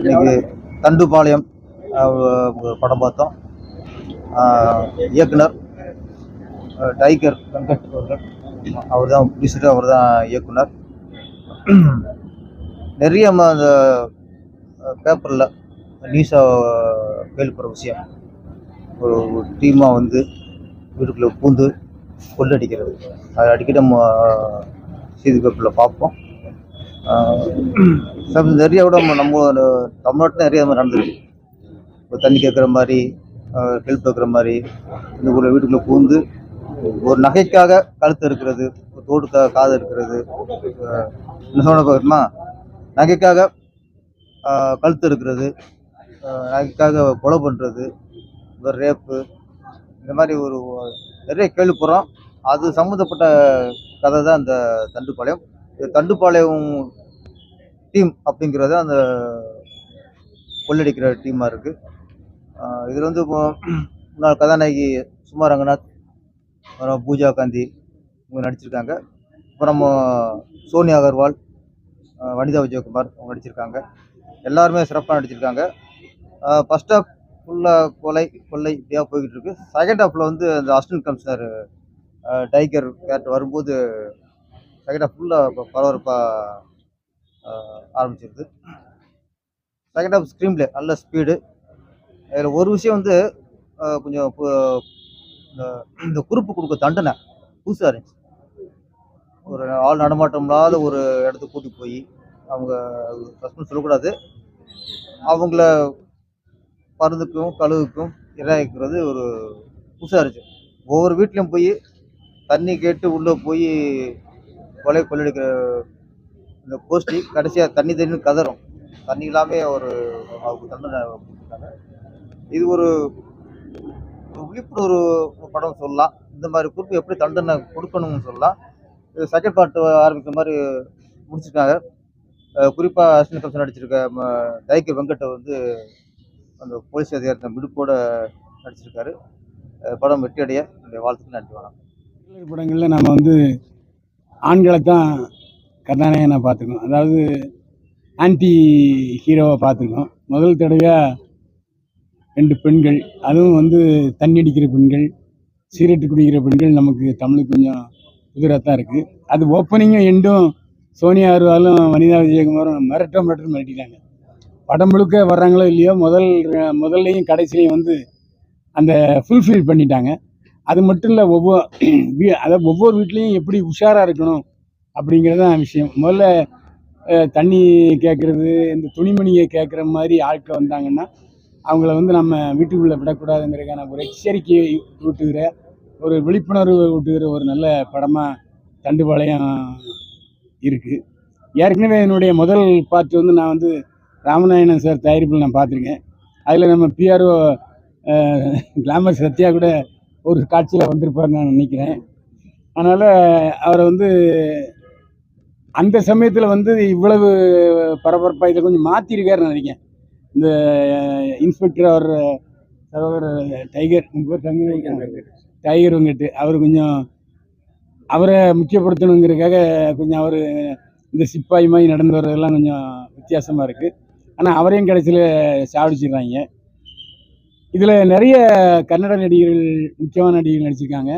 இன்னைக்கு தண்டுபாளையம் படம் பார்த்தோம். இயக்குனர் டைகர் வெங்கட் அவர்கள். அவர் தான் ப்ரொடியூசர் அவர் தான் இயக்குனர். நிறைய அந்த பேப்பரில் நியூஸாக கேள்விப்படுற விஷயம். ஒரு டீமாக வந்து வீட்டுக்குள்ளே பூந்து கொள்ளடிக்கிறது. அதை அடிக்கடி நம்ம செய்தி பேப்பரில் பார்ப்போம். நிறைய விட நம்ம நம்ம தமிழ்நாட்டில் நிறைய நடந்துருக்கு. மாதிரி இப்போ தண்ணி கேட்குற மாதிரி ஹெல்ப் கேட்குற மாதிரி இந்த ஒரு வீட்டுக்குள்ளே பூந்து ஒரு நகைக்காக கழுத்து இருக்கிறது ஒரு தோட்டுக்காக காது இருக்கிறது என்ன சொல்ல பார்க்கணுமா நகைக்காக கழுத்து இருக்கிறது நகைக்காக கொலை பண்ணுறது இந்த ரேப்பு இந்த மாதிரி ஒரு நிறைய கேள்விப்படுறோம் அது சம்மந்தப்பட்ட கதை தான் இந்த தண்டுப்பாளையம் தண்டுப்பாளையம் டீம் அப்படிங்கிறது அந்த கொள்ளடிக்கிற டீமாக இருக்குது இதில் வந்து இப்போ முன்னாள் கதாநாயகி சுமார் ரங்கநாத் அப்புறம் பூஜா காந்தி இவங்க நடிச்சிருக்காங்க. அப்புறம் சோனியா அகர்வால் வனிதா விஜயகுமார் அவங்க நடிச்சிருக்காங்க. எல்லாருமே சிறப்பாக நடிச்சிருக்காங்க. ஃபஸ்ட் ஆஃப் ஃபுல்லாக கொலை கொள்ளை இப்படியாக போய்கிட்டு இருக்கு. செகண்ட் ஹாஃபில் வந்து அந்த அசிஸ்டன்ட் கமிஷனர் டைகர் கேரக்டர் வரும்போது செகண்டாக ஃபுல்லாக ஃபுல்லாக பரபரப்பாக ஆரம்பிச்சிருது. செகண்ட் ஹாஃப் ஸ்க்ரீன் பிளே நல்ல ஸ்பீடு இதில் ஒரு விஷயம் வந்து கொஞ்சம் இந்த- இந்த கொடுக்க தண்டனை புதுசாக இருந்துச்சு. ஒரு ஆள் நடமாட்டம் இல்லாத ஒரு இடத்துக்கு கூட்டி போய் அவங்க சஸ்பெண்ட் சொல்லக்கூடாது. அவங்கள மருந்துக்கும் கழுவுக்கும் இரையாக்கிறது ஒரு புதுசாக இருந்துச்சு. ஒவ்வொரு வீட்லேயும் போய் தண்ணி கேட்டு உள்ளே போய் கொலை கொள்ளடிக்கிற இந்த கோஷ்டி கடைசியாக தண்ணி தண்ணி கதறும். தண்ணி இல்லாமே ஒரு அவருக்கு தண்டனை கொடுத்துருக்காங்க இது ஒரு ஒரு விழிப்புணர்வு படம் சொல்லலாம். இந்த மாதிரி குறிப்பு எப்படி தண்டனை கொடுக்கணும்னு சொல்லலாம். இது செகண்ட் பார்ட் ஆரம்பிக்கிற மாதிரி முடிச்சிருக்காங்க. குறிப்பாக அஸ்வினி கம்சன் நடிச்சிருக்க ம- வெங்கட்டை வந்து அந்த போலீஸ் அதிகாரத்தை விடுப்போட நடிச்சிருக்காரு. படம் வெற்றியடைய. என்னுடைய வாழ்த்துக்கு நன்றி வணக்கம். படங்களில் நம்ம வந்து ஆண்களை தான் கதாநாயகனாக பார்த்துக்கணும். அதாவது ஆன்டி ஹீரோவை பார்த்துருக்கோம் முதல் தடவையாக ரெண்டு பெண்கள் அதுவும் வந்து தண்ணி அடிக்கிற பெண்கள் சிகரெட்டு குடிக்கிற பெண்கள் நமக்கு தமிழுக்கு கொஞ்சம் புதிராக தான் இருக்குது அது ஓப்பனிங்கும் எண்டும் சோனியா அருவாலும் வனிதா விஜயகுமாரும் மிரட்ட மிரட்டம் மிரட்டிட்டாங்க. படம் முழுக்க வர்றாங்களோ இல்லையோ முதல் முதல்லையும் கடைசிலையும் வந்து அந்த ஃபுல்ஃபில் பண்ணிட்டாங்க. அது மட்டும் இல்லை ஒவ்வொரு வீ அதாவது ஒவ்வொரு வீட்லேயும் எப்படி உஷாராக இருக்கணும் அப்படிங்கிறது தான் விஷயம். முதல்ல தண்ணி கேட்குறது இந்த துணிமணியை கேட்குற மாதிரி ஆட்கள் வந்தாங்கன்னா அவங்கள வந்து நம்ம வீட்டுக்குள்ளே விடக்கூடாதுங்கிறதுக்கான ஒரு எச்சரிக்கையை ஊட்டுகிற ஒரு விழிப்புணர்வு ஊட்டுகிற ஒரு நல்ல படமாக தண்டுபாளையம் இருக்குது ஏற்கனவே என்னுடைய முதல் பார்ட் வந்து நான் வந்து ராமநாயணன் சார் தயாரிப்பில் நான் பார்த்துருக்கேன். அதில் நம்ம பிஆர்ஓ கிளாமர் சத்யா கூட ஒரு காட்சியில் வந்திருப்பார் நான் நினைக்கிறேன். அதனால் அவரை வந்து அந்த சமயத்தில் வந்து இவ்வளவு பரபரப்பாக இதை கொஞ்சம் மாற்றிருக்காருன்னு நினைக்கிறேன். இந்த இன்ஸ்பெக்டர் அவர் சகோதரர் டைகர் உங்க பேர் டைகர் வெங்கட்டு அவர் கொஞ்சம் அவரை முக்கியப்படுத்தணுங்கிறதுக்காக கொஞ்சம் அவர் இந்த சிப்பாய் மாதிரி நடந்து வர்றதெல்லாம் கொஞ்சம் வித்தியாசமாக இருக்குது ஆனால் அவரையும் கடைசியில் சாவடிச்சிடுறாங்க. இதில் நிறைய கன்னட நடிகர்கள் முக்கியமான நடிகர்கள் நடிச்சிருக்காங்க.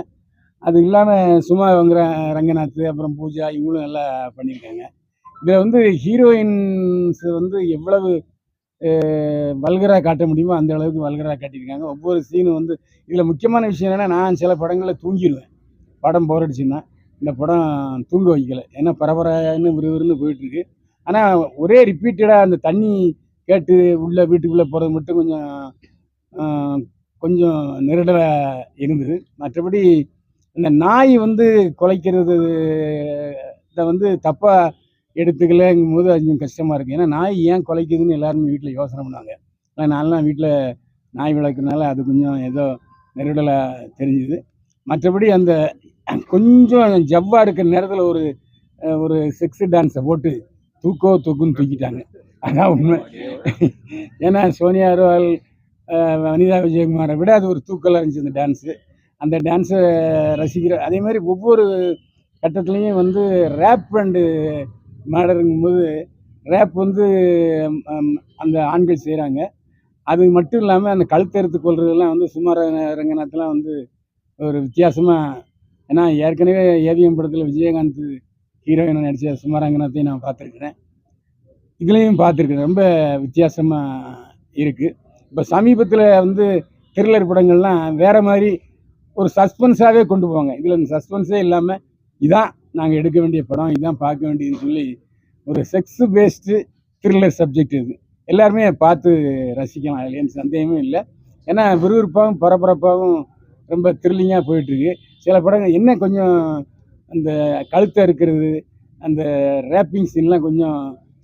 அது இல்லாமல் சும்மா வங்கிற ரங்கநாத் அப்புறம் பூஜா இவங்களும் நல்லா பண்ணியிருக்காங்க. இதில் வந்து ஹீரோயின்ஸ் வந்து எவ்வளவு வல்கராக காட்ட முடியுமோ அந்த அளவுக்கு வல்கராக காட்டியிருக்காங்க. ஒவ்வொரு சீனும் வந்து இதில் முக்கியமான விஷயம் என்னென்னா நான் சில படங்களில் தூங்கிடுவேன் படம் போர் அடிச்சுன்னா இந்த படம் தூங்க வைக்கல. ஏன்னா பரபரன்னு விறுவிறுன்னு போயிட்டுருக்கு. ஆனால் ஒரே ரிப்பீட்டடாக அந்த தண்ணி கேட்டு உள்ளே வீட்டுக்குள்ளே போகிறது மட்டும் கொஞ்சம் கொஞ்சம் நெருடலாக இருந்தது. மற்றபடி இந்த நாய் வந்து குலைக்கிறது இதை வந்து தப்பாக எடுத்துக்கலங்கும் போது கொஞ்சம் கஷ்டமாக இருக்குது ஏன்னா நாய் ஏன் குலைக்குதுன்னு எல்லாருமே வீட்டில் யோசனை பண்ணாங்க. ஆனால் நான்லாம் வீட்டில் நாய் வளர்க்குறதுனால அது கொஞ்சம் ஏதோ நெருடலாக தெரிஞ்சுது. மற்றபடி அந்த கொஞ்சம் ஜவ்வாக இருக்கிற நேரத்தில் ஒரு ஒரு செக்ஸு டான்ஸை போட்டு தூக்கோ தூக்குன்னு தூக்கிட்டாங்க. அதான் உண்மை. ஏன்னா சோனியா அகர்வால் வனிதா விஜயகுமாரை விட அது ஒரு தூக்கலாக இருந்துச்சு அந்த டான்ஸு அந்த டான்ஸை ரசிக்கிற அதே மாதிரி ஒவ்வொரு கட்டத்துலேயும் வந்து ரேப் அண்டு மேடருங்கும் போது ரேப் வந்து அந்த ஆண்கள் செய்கிறாங்க அது மட்டும் இல்லாமல் அந்த கழுத்தெடுத்து கொள்றதெல்லாம் வந்து சுமார ரங்கநாத்லாம் வந்து ஒரு வித்தியாசமாக ஏன்னா ஏற்கனவே ஏவிஎம் படத்தில் விஜயகாந்த் ஹீரோயினை நடித்த சுமாரங்கநாத்தையும் நான் பார்த்துருக்குறேன். இதுலேயும் பார்த்துருக்குறேன். ரொம்ப வித்தியாசமாக இருக்குது இப்போ சமீபத்தில் வந்து த்ரில்லர் படங்கள்லாம் வேறு மாதிரி ஒரு சஸ்பென்ஸாகவே கொண்டு போவாங்க. இதில் இந்த சஸ்பென்ஸே இல்லாமல் இதான் நாங்கள் எடுக்க வேண்டிய படம் இதான் பார்க்க வேண்டியதுன்னு சொல்லி ஒரு செக்ஸ் பேஸ்டு த்ரில்லர் சப்ஜெக்ட் இது. எல்லாருமே பார்த்து ரசிக்கலாம். அதில் எந்த சந்தேகமும் இல்லை. ஏன்னா விறுவிறுப்பாகவும் பரபரப்பாகவும் ரொம்ப த்ரில்லிங்காக போயிட்டுருக்கு. சில படங்கள் என்ன கொஞ்சம் அந்த கழுத்தை இருக்கிறது அந்த ரேப்பிங் சீன்லாம் கொஞ்சம்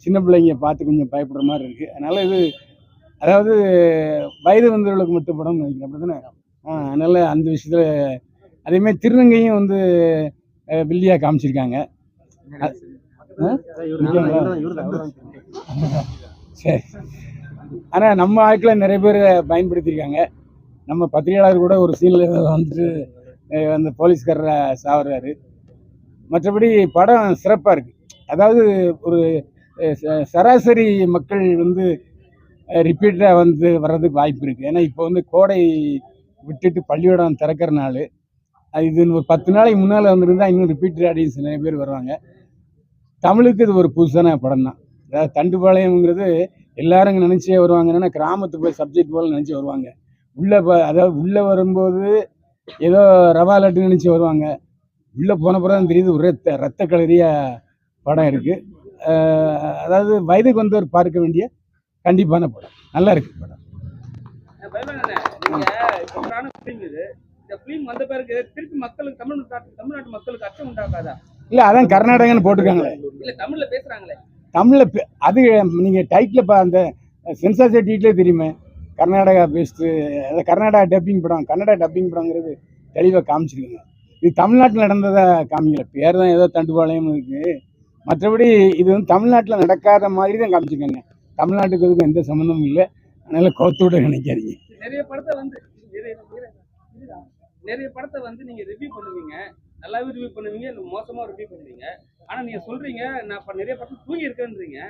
சின்ன பிள்ளைங்க பார்த்து கொஞ்சம் பயப்படுற மாதிரி இருக்குது அதனால் இது அதாவது வயது வந்தவர்களுக்கு மட்டும் படம் நினைக்கிறேன். அப்படி தானே ஆ அதனால் அந்த விஷயத்தில் அதேமாதிரி திருநங்கையும் வந்து வில்லியாக காமிச்சிருக்காங்க. சரி. ஆனால் நம்ம ஆட்களை நிறைய பேர் பயன்படுத்தியிருக்காங்க. நம்ம பத்திரிகையாளர் கூட ஒரு சீனில் வந்துட்டு அந்த போலீஸ்காரரை சாவறாரு. மற்றபடி படம் சிறப்பாக இருக்குது அதாவது ஒரு சராசரி மக்கள் வந்து ரிப்பீட்டாக வந்து வர்றதுக்கு வாய்ப்பு இருக்குது ஏன்னா இப்போ வந்து கோடை விட்டுட்டு பள்ளிக்கூடம் திறக்கிற நாள் அது இது ஒரு பத்து நாளைக்கு முன்னால் வந்திருந்தா இன்னும் ரிப்பீட்டட் ஆடியன்ஸ் நிறைய பேர் வருவாங்க. தமிழுக்கு இது ஒரு புதுசான படம் தான். அதாவது தண்டுபாளையம்ங்கிறது எல்லாரும் இங்கே நினச்சே வருவாங்கன்னா கிராமத்து போய் சப்ஜெக்ட் போல் நினச்சி வருவாங்க. உள்ளே ப அதாவது உள்ளே வரும்போது ஏதோ ரவா லட்டு நினச்சி வருவாங்க. உள்ளே போன பிறகு தான் தெரியுது ஒரே ரத்த கலரியாக படம் இருக்குது அதாவது வயதுக்கு வந்தவர் பார்க்க வேண்டிய கண்டிப்பான படம். நல்லா இருக்கு படம். நீங்க இல்லை அதான் கர்நாடகான்னு போட்டிருக்காங்களே. தமிழ்ல பேசுறாங்களே. தமிழில் அது நீங்கள் டைட்டில் அந்த சென்சார் சர்டிஃபிகேட்லேயே தெரியுமே. கர்நாடகா பேஸ்டு கர்நாடகா டப்பிங் படம் கன்னடா டப்பிங் படங்கிறது தெளிவாக காமிச்சிருக்குங்க. இது தமிழ்நாட்டில் நடந்ததா காமிக்கல. பேர் தான் ஏதோ தண்டுபாளையம் இருக்குது மற்றபடி இது வந்து தமிழ்நாட்டில் நடக்காத மாதிரி தான் காமிச்சிருக்காங்க. தமிழ்நாட்டுக்கு இதுக்கும் எந்த சம்மந்தமும் இல்லை. அதனால் கோத்தோட நினைக்காதீங்க. நிறைய படத்தை வந்து. நிறைய படத்தை வந்து நீங்க ரிவ்யூ பண்ணுவீங்க. நல்லாவே ரிவ்யூ பண்ணுவீங்க இல்ல மோசமா ரிவ்யூ பண்ணுவீங்க. ஆனா நீங்க சொல்றீங்க நான் இப்ப நிறைய படம் தூங்கி இருக்கேன்றீங்க.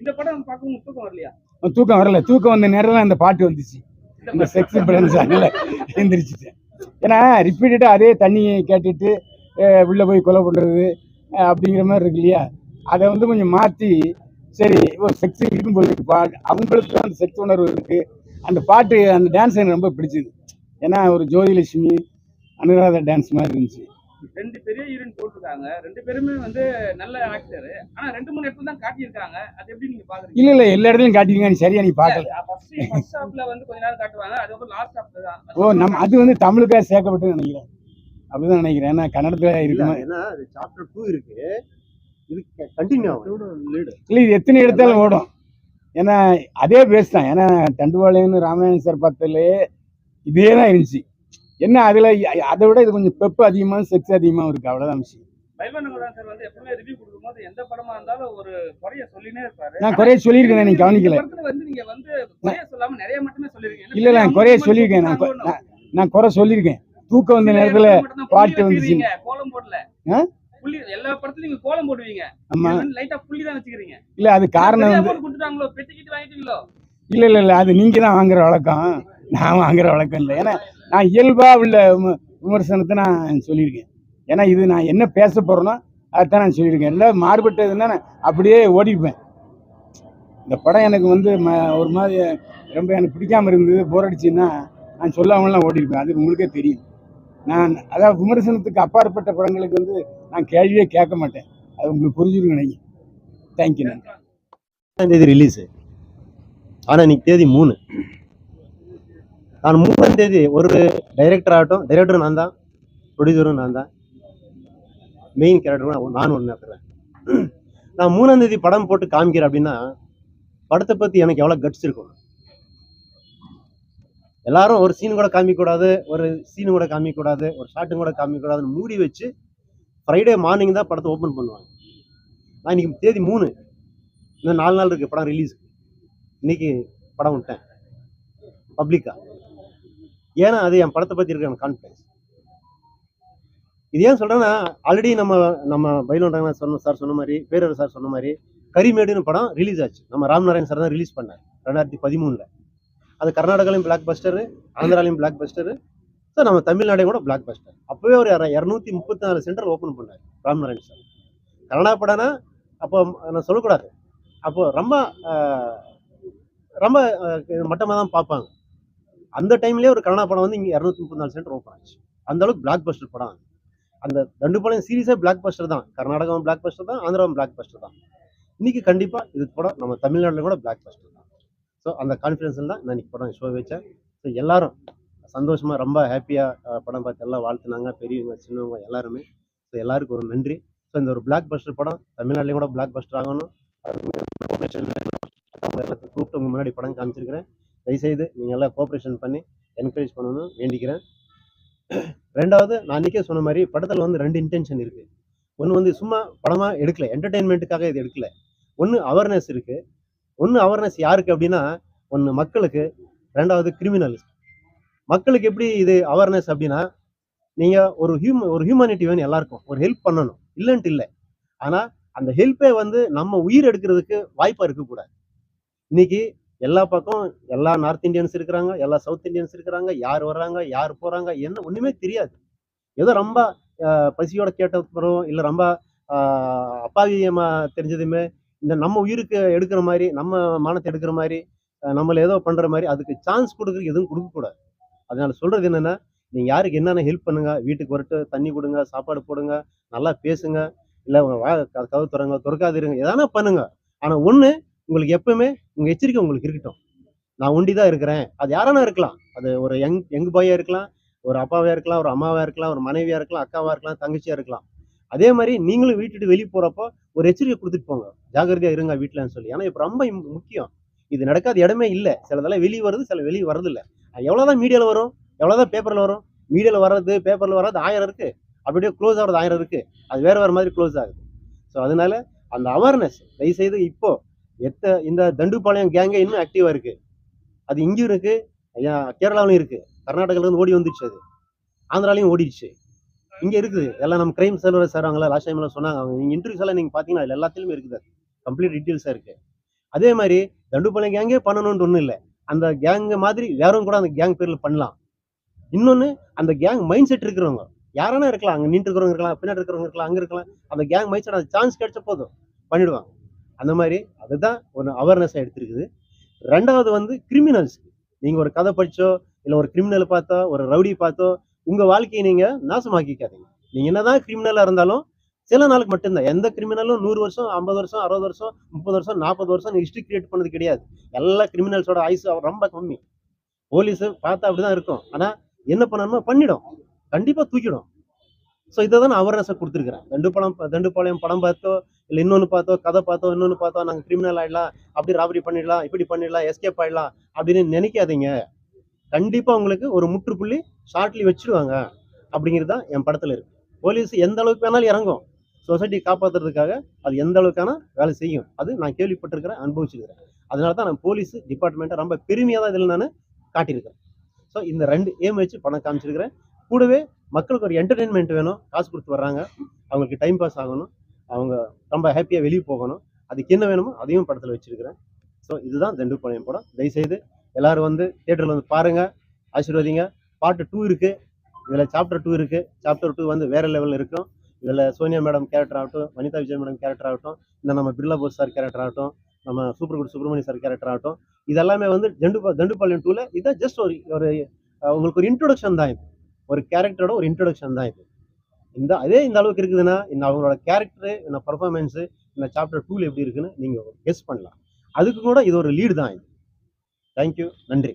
இந்த படம் பார்க்க உங்களுக்கு தூக்கம் வரலையா? தூக்கம் வரல. தூக்கம் வந்த நேரம் அந்த பாட்டு வந்துச்சு. இந்த செக்ஸ் பிளன்ஸ் அதில் எந்திரிச்சிட்டேன் ஏன்னா ரிப்பீட்டடாக அதே தண்ணியை கேட்டுட்டு உள்ள போய் கொலை பண்ணுறது அப்படிங்கிற மாதிரி இருக்கு இல்லையா? அதை வந்து கொஞ்சம் மாற்றி சரி ஒரு செக்ஸ் இருக்கும் போது இருக்கு. பாட்டு அவங்களுக்கு அந்த செக்ஸ் உணர்வு இருக்குது அந்த பாட்டு அந்த டான்ஸ் எனக்கு ரொம்ப பிடிச்சது. ஏன்னா ஒரு ஜோதிலட்சுமி அனுராதா டான்ஸ் மாதிரி இருந்துச்சு. ரெண்டு பெரிய ஹீரோயின் போட்டிருக்காங்க. ரெண்டு பேருமே வந்து நல்ல ஆக்டர் ஆனா ரெண்டு மூணு இடத்துல தான் காட்டியிருக்காங்க. அது எப்படி நீங்க பாக்குறீங்க? இல்லை இல்லை எல்லா இடத்துலையும் காட்டிருங்க நீ சரியா நீ பார்க்கல ஃபர்ஸ்ட் ஃபர்ஸ்ட் ஹாஃப்ல வந்து கொஞ்ச நேரம் காட்டுவாங்க. அதுக்கப்புறம் லாஸ்ட் ஹாஃப்ல தான். ஓ நம்ம அது வந்து தமிழுக்காக சேர்க்கப்பட்டு நினைக்கிறேன். அப்படிதான் நினைக்கிறேன். ஏன்னா கன்னடத்தில் இல்ல, இருக்குமா ஏன்னா அது சாப்டர் டூ இருக்கு. இது கண்டினியூ ஆகும். இல்லை இது எத்தனை எடுத்தாலும் ஓடும். ஏன்னா அதே பேஸ் தான். ஏன்னா தண்டுவாளையம்னு ராமாயணன் சார் பார்த்ததுலே இதே தான் இருந்துச்சு. என்ன அதில் அதை விட இது கொஞ்சம் பெப்பு அதிகமாக செக்ஸ் அதிகமாக இருக்குது அவ்வளோதான் விஷயம். பைல்வானகுதான் சார் வந்து எப்பவுமே ரிவ்யூ கொடுக்கும்போது எந்த படமா இருந்தாலும் ஒரு குறைய சொல்லினே இருப்பாரு. நான் குறைய சொல்லியிருக்கேன் கவனிக்கல. நீங்க வந்து குறைய சொல்லாம நிறைய மட்டுமே சொல்லிருக்கீங்க இல்லை நான் குறைய சொல்லியிருக்கேன். நான் கொ- நான் நான் குறை சொல்லியிருக்கேன். தூக்கம் வந்த நேரத்தில் பாட்டு வந்துச்சு. புள்ளி எல்லா படத்துலயும் நீங்க கோலம் போடுவீங்க. லைட்டா புள்ளி தான் வச்சுக்கிறீங்க. இல்லை அது காரணம் வந்து கொடுத்துட்டாங்களோ பெட்டி கிட்டி வாங்கிட்டீங்களோ? இல்லை இல்லை இல்லை அது நீங்கள் தான் வாங்குற வழக்கம். நான் வாங்குற வழக்கம் இல்லை. ஏன்னா நான் இயல்பாக உள்ள விம- விமர்சனத்தை நான் சொல்லியிருக்கேன். ஏன்னா இது நான் என்ன பேச போகிறேனோ அதைத்தான் நான் சொல்லியிருக்கேன். இல்லை மாறுபட்டதுன்னா நான் அப்படியே ஓடிப்பேன். இந்த படம் எனக்கு வந்து ம ஒரு மாதிரி ரொம்ப எனக்கு பிடிக்காம இருந்தது போர் அடிச்சுன்னா நான் சொல்லாமலாம் ஓடிருப்பேன் அது உங்களுக்கே தெரியும். நான் அதாவது விமர்சனத்துக்கு அப்பாற்பட்ட படங்களுக்கு வந்து நான் கேள்வியே கேட்க மாட்டேன். அது உங்களுக்கு புரிஞ்சிருக்கும் நீங்கள் தேங்க்யூ நன்றி. தேதி ரிலீஸு ஆனால் இன்னைக்கு தேதி மூணு. நான் மூணாம் தேதி ஒரு டைரக்டர் ஆகட்டும் டைரக்டரும் நான் தான் ப்ரொடியூசரும் நான் தான். மெயின் கேரக்டரும் நான் ஒன்று நடத்துறேன் நான் மூணாம் தேதி படம் போட்டு காமிக்கிறேன் அப்படின்னா படத்தை பற்றி எனக்கு எவ்வளோ கட்ஸ் இருக்கணும் எல்லாரும் ஒரு சீன் கூட காமிக்கூடாது ஒரு சீன் கூட காமிக்கக்கூடாது ஒரு ஷாட்டும் கூட காமிக்கக்கூடாதுன்னு மூடி வச்சு ஃப்ரைடே மார்னிங் தான் படத்தை ஓப்பன் பண்ணுவாங்க. நான் இன்னைக்கு தேதி மூணு. இன்னும் நாலு நாள் இருக்குது படம் ரிலீஸ் இன்னைக்கு படம் விட்டேன். பப்ளிக்கா ஏன்னா அது என் படத்தை பற்றி இருக்க கான்ஃபிடன்ஸ் இது ஏன் சொல்கிறேன்னா ஆல்ரெடி நம்ம நம்ம பயிலுண்டாங்க சொன்ன சார் சொன்ன மாதிரி பேரர் சார் சொன்ன மாதிரி கரிமேடுன்னு படம் ரிலீஸ் ஆச்சு. நம்ம ராம்நாராயண் சார் தான் ரிலீஸ் பண்ணார். ரெண்டாயிரத்தி பதிமூணில். அது கர்நாடகாலையும் பிளாக் பஸ்டரு ஆந்திராலையும் பிளாக் பஸ்டரு ஸோ நம்ம தமிழ்நாடையும் கூட பிளாக் பஸ்டர் அப்போவே ஒரு இரநூத்தி முப்பத்தி நாலு சென்டர் ஓப்பன் பண்ணார் ராம்நாராயண் சார் கன்னடா படம்னா அப்போ நான் சொல்லக்கூடாது. அப்போ ரொம்ப ரொம்ப மட்டமாக தான் பார்ப்பாங்க. அந்த டைம்லேயே ஒரு கன்னடா படம் வந்து இங்கே இரநூத்தி முப்பத்தி நாலு சென்டர் ஓப்பன் ஆச்சு. அந்த அளவுக்கு பிளாக் பஸ்டர் படம் அந்த தண்டு படம் சீரியஸாக பிளாக் பஸ்டர் தான். கர்நாடகாவும் பிளாக் பஸ்டர் தான் ஆந்திராவும் பிளாக் பஸ்டர் தான். இன்னைக்கு கண்டிப்பாக இது படம் நம்ம தமிழ்நாட்டில் கூட பிளாக் பஸ்டர் தான் ஸோ அந்த கான்ஃபிடன்ஸில் தான் நான் இன்னைக்கு படம் ஷோ வச்சேன். ஸோ எல்லாரும் சந்தோஷமாக ரொம்ப ஹாப்பியாக படம் பார்த்து எல்லாம் வாழ்த்துனாங்க. பெரியவங்க சின்னவங்க எல்லாருமே. ஸோ எல்லாருக்கும் ஒரு நன்றி. ஸோ இந்த ஒரு பிளாக் பஸ்டர் படம் தமிழ்நாட்டிலையும் கூட பிளாக் பஸ்டர் ஆகணும். எல்லாத்தையும் கூப்பிட்டு உங்கள் முன்னாடி படம் காமிச்சிருக்கிறேன். தயவுசெய்து நீங்கள் எல்லாம் கோஆப்ரேஷன் பண்ணி என்கரேஜ் பண்ணணும்னு வேண்டிக்கிறேன். ரெண்டாவது நான் அன்றைக்கே சொன்ன மாதிரி படத்தில் வந்து ரெண்டு இன்டென்ஷன் இருக்குது ஒன்று வந்து சும்மா படமாக எடுக்கல. என்டர்டெயின்மெண்ட்டுக்காக இது எடுக்கலை. ஒன்று அவேர்னஸ் இருக்குது ஒன்று அவேர்னஸ் யாருக்கு அப்படின்னா ஒன்று மக்களுக்கு. ரெண்டாவது கிரிமினல்ஸ் மக்களுக்கு எப்படி இது அவேர்னஸ் அப்படின்னா நீங்கள் ஒரு ஹியூம ஒரு ஹியூமனிட்டி வேணும் எல்லாருக்கும். ஒரு ஹெல்ப் பண்ணணும். இல்லைன்ட்டு இல்லை. ஆனால் அந்த ஹெல்ப்பே வந்து நம்ம உயிர் எடுக்கிறதுக்கு வாய்ப்பாக இருக்கக்கூடாது. இன்னைக்கு எல்லா பக்கம் எல்லா நார்த் இந்தியன்ஸ் இருக்கிறாங்க எல்லா சவுத் இந்தியன்ஸ் இருக்கிறாங்க யார் வர்றாங்க யார் போகிறாங்க என்ன ஒன்றுமே தெரியாது. ஏதோ ரொம்ப பசியோட கேட்டப்புறம் இல்லை ரொம்ப அப்பாவியமாக தெரிஞ்சதுமே இந்த நம்ம உயிருக்கு எடுக்கிற மாதிரி நம்ம மானத்தை எடுக்கிற மாதிரி நம்மளை ஏதோ பண்ணுற மாதிரி அதுக்கு சான்ஸ் கொடுக்குறதுக்கு எதுவும் கொடுக்கக்கூடாது அதனால சொல்கிறது என்னென்னா நீங்கள் யாருக்கு என்னென்ன ஹெல்ப் பண்ணுங்க வீட்டுக்கு வரட்டு தண்ணி கொடுங்க சாப்பாடு போடுங்க நல்லா பேசுங்க இல்லை வா கதவு துறங்க துறக்காதிருங்க எதனா பண்ணுங்க. ஆனால் ஒன்று உங்களுக்கு எப்பவுமே உங்கள் எச்சரிக்கை உங்களுக்கு இருக்கட்டும். நான் ஒண்டி தான் இருக்கிறேன். அது யாரானா இருக்கலாம். அது ஒரு யங் யங் பாயாக இருக்கலாம் ஒரு அப்பாவாக இருக்கலாம் ஒரு அம்மாவாக இருக்கலாம் ஒரு மனைவியாக இருக்கலாம் அக்காவாக இருக்கலாம் தங்கச்சியாக இருக்கலாம். அதே மாதிரி நீங்களும் வீட்டுட்டு வெளியே போறப்போ ஒரு எச்சரிக்கை கொடுத்துட்டு போங்க. ஜாகிரதையா இருங்க வீட்டுலன்னு சொல்லி. ஏன்னா இப்போ ரொம்ப முக்கியம். இது நடக்காத இடமே இல்லை. சிலதெல்லாம் வெளியே வருது சில வெளியே வரது இல்லை எவ்வளோதான் மீடியாவில் வரும்? எவ்வளோதான் பேப்பரில் வரும்? மீடியாவில் வர்றது பேப்பரில் வர்றது ஆயிரம் இருக்கு. அப்படியே க்ளோஸ் ஆகிறது ஆயிரம் இருக்கு. அது வேற வேற மாதிரி க்ளோஸ் ஆகுது. ஸோ அதனால அந்த அவேர்னஸ் தயவுசெய்து இப்போ எத்த இந்த தண்டுபாளையம் கேங்கே இன்னும் ஆக்டிவா இருக்கு. அது இங்கேயும் இருக்கு. கேரளாவிலும் இருக்கு. கர்நாடகாலேருந்து ஓடி வந்துடுச்சு அது. ஆந்திராலையும் ஓடிடுச்சு இங்கே இருக்குது. எல்லாம் நம்ம கிரைம் செல்வர் சார் அவங்கள லாஸ்ட் டைம்ல சொன்னாங்க. அவங்க நீங்கள் இன்டர்வியூஸ் எல்லாம் நீங்கள் பார்த்தீங்கன்னா அதில் எல்லாத்துலயுமே இருக்குது. கம்ப்ளீட் டீட்டெயில்ஸாக இருக்குது அதே மாதிரி தண்டுப்பாளையம் கேங்கே பண்ணணும்னு ஒன்றும் இல்லை. அந்த கேங்கு மாதிரி வேறவங்க கூட அந்த கேங் பேரில் பண்ணலாம். இன்னொன்று அந்த கேங் மைண்ட் செட் இருக்கிறவங்க. யாரானா இருக்கலாம். அங்கே நின்று இருக்கிறவங்க இருக்கலாம். பின்னாடி இருக்கிறவங்க இருக்கலாம். அங்கே இருக்கலாம். அந்த கேங் மைண்ட் செட் அந்த சான்ஸ் கிடைச்ச போதும். பண்ணிடுவாங்க. அந்த மாதிரி அதுதான் ஒரு அவேர்னஸாக எடுத்திருக்குது. ரெண்டாவது வந்து கிரிமினல்ஸ் நீங்கள் ஒரு கதை படிச்சோ இல்லை ஒரு கிரிமினல் பார்த்தோ ஒரு ரவுடி பார்த்தோ உங்க வாழ்க்கையை நீங்க நாசமாக்கிக்காதீங்க. நீங்க என்னதான் கிரிமினலா இருந்தாலும் சில நாளுக்கு மட்டும்தான். எந்த கிரிமினலும் நூறு வருஷம் ஐம்பது வருஷம் அறுபது வருஷம் முப்பது வருஷம் நாற்பது வருஷம் ஹிஸ்ட்ரி கிரியேட் பண்ணது கிடையாது. எல்லா கிரிமினல்ஸோட ஆயுசு ரொம்ப கம்மி. போலீஸ் பார்த்தா அப்படிதான் இருக்கும். ஆனா என்ன பண்ணணுமோ பண்ணிடும். கண்டிப்பா தூக்கிடும். ஸோ இதை தான் நான் அவேர்னஸை கொடுத்துருக்குறேன். தண்டு படம் தண்டுப்பாளையம் படம் பார்த்தோ இல்லை இன்னொன்று பார்த்தோ கதை பார்த்தோ இன்னொன்று பார்த்தோ நாங்கள் கிரிமினல் ஆயிடலாம் அப்படி ராபரி பண்ணிடலாம் இப்படி பண்ணிடலாம் எஸ்கேப் ஆயிடலாம் அப்படின்னு நினைக்காதீங்க. கண்டிப்பாக உங்களுக்கு ஒரு முற்றுப்புள்ளி ஷார்ட்லி வச்சுருவாங்க அப்படிங்கிறது தான் என் படத்தில் இருக்குது போலீஸ் எந்த அளவுக்கு வேணாலும் இறங்கும். சொசைட்டி காப்பாற்றுறதுக்காக அது எந்த அளவுக்கான வேலை செய்யும். அது நான் கேள்விப்பட்டிருக்கிறேன் அனுபவிச்சிருக்கிறேன் அதனால தான் நான் போலீஸ் டிபார்ட்மெண்ட்டை ரொம்ப பெருமையாக தான் இதில் நான் காட்டியிருக்கிறேன் ஸோ இந்த ரெண்டு ஏம் வச்சு பணம் காமிச்சிருக்கிறேன். கூடவே மக்களுக்கு ஒரு என்டர்டெயின்மெண்ட் வேணும். காசு கொடுத்து வர்றாங்க. அவங்களுக்கு டைம் பாஸ் ஆகணும். அவங்க ரொம்ப ஹாப்பியாக வெளியே போகணும். அதுக்கு என்ன வேணுமோ அதையும் படத்தில் வச்சுருக்கிறேன். ஸோ இதுதான் தண்டு தண்டுப்பாளையம் படம். தயவுசெய்து எல்லோரும் வந்து தேட்டரில் வந்து பாருங்கள் ஆசீர்வதிங்க. பாட்டு டூ இருக்கு. இதில் சாப்டர் டூ இருக்கு. சாப்டர் டூ வந்து வேற லெவலில் இருக்கும். இதில் சோனியா மேடம் கேரக்டர் ஆகட்டும் வனிதா விஜய் மேடம் கேரக்டர் ஆகட்டும் இந்த நம்ம பிர்லா போஸ் சார் கேரக்டர் ஆகட்டும் நம்ம super good Subramaniya sir character ஆகட்டும் இதெல்லாமே வந்து ஜெண்டு தண்டுபாளையம் டூவில் இதான் ஜஸ்ட் ஒரு ஒரு உங்களுக்கு ஒரு இன்ட்ரொடக்ஷன் தான் இது. ஒரு கேரக்டரோட ஒரு இன்ட்ரொடக்ஷன் தான் இது. இந்த அதே இந்த அளவுக்கு இருக்குதுன்னா இந்த அவங்களோட கேரக்டரு இந்த பர்ஃபார்மன்ஸு இந்த சாப்டர் டூவில் எப்படி இருக்குன்னு நீங்கள் கெஸ் பண்ணலாம். அதுக்கு கூட இது ஒரு லீடு தான் இது. தேங்க்யூ நன்றி.